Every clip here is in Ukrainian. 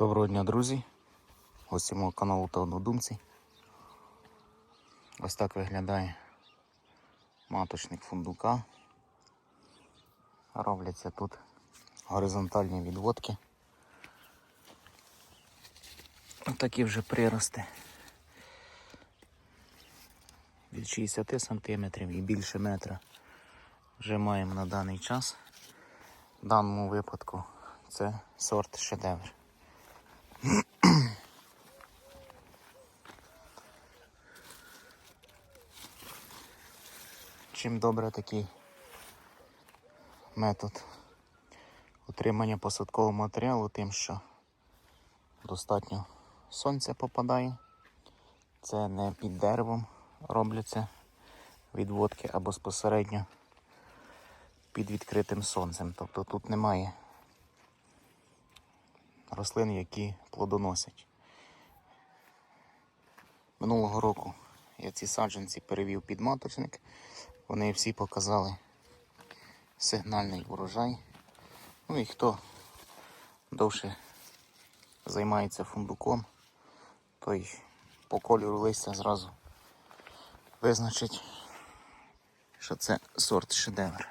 Доброго дня, друзі! Гості мого каналу та однодумці. Ось так виглядає маточник фундука. Робляться тут горизонтальні відводки. Такі вже прирости. Від 60 см і більше метра вже маємо на даний час. В даному випадку це сорт шедевр. Чим добре такий метод утримання посадкового матеріалу, тим, що достатньо сонця попадає. Це не під деревом робляться відводки або безпосередньо під відкритим сонцем. Тобто тут немає рослин, які плодоносять. Минулого року я ці саджанці перевів під маточник. Вони всі показали сигнальний урожай. Ну і хто довше займається фундуком, той по кольору листя зразу визначить, що це сорт шедевр.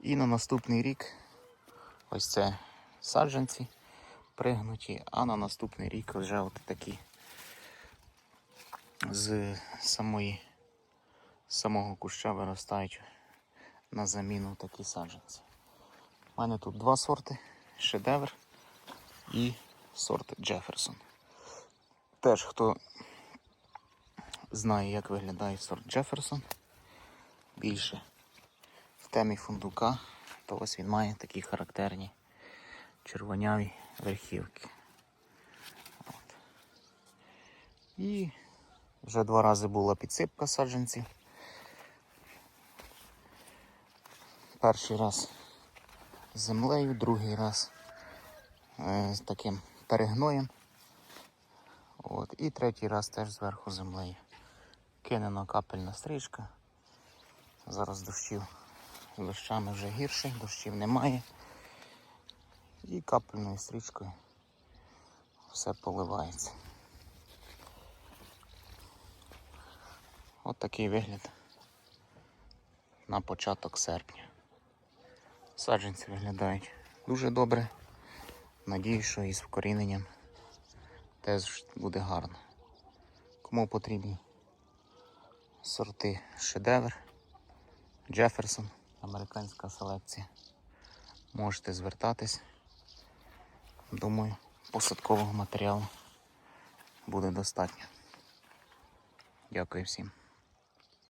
І на наступний рік ось це саджанці пригнуті, а на наступний рік вже от такі з самої самого куща виростають на заміну такі саджанці. У мене тут два сорти шедевр і сорт Джеферсон. Теж хто знає, як виглядає сорт Джеферсон, більше в темі фундука, то ось він має такі характерні червоняві верхівки. От. І вже два рази була підсипка саджанців. Перший раз з землею, другий раз е, таким перегноєм. От. І третій раз теж зверху землею. Кинена капельна стрічка. Зараз дощів дощами вже гірше, дощів немає. І капельною стрічкою все поливається. От такий вигляд на початок серпня. Саджанці виглядають дуже добре. Надію, що із вкоріненням теж буде гарно. Кому потрібні сорти шедевр, Джеферсон, американська селекція. Можете звертатись. Думаю, посадкового матеріалу буде достатньо. Дякую всім.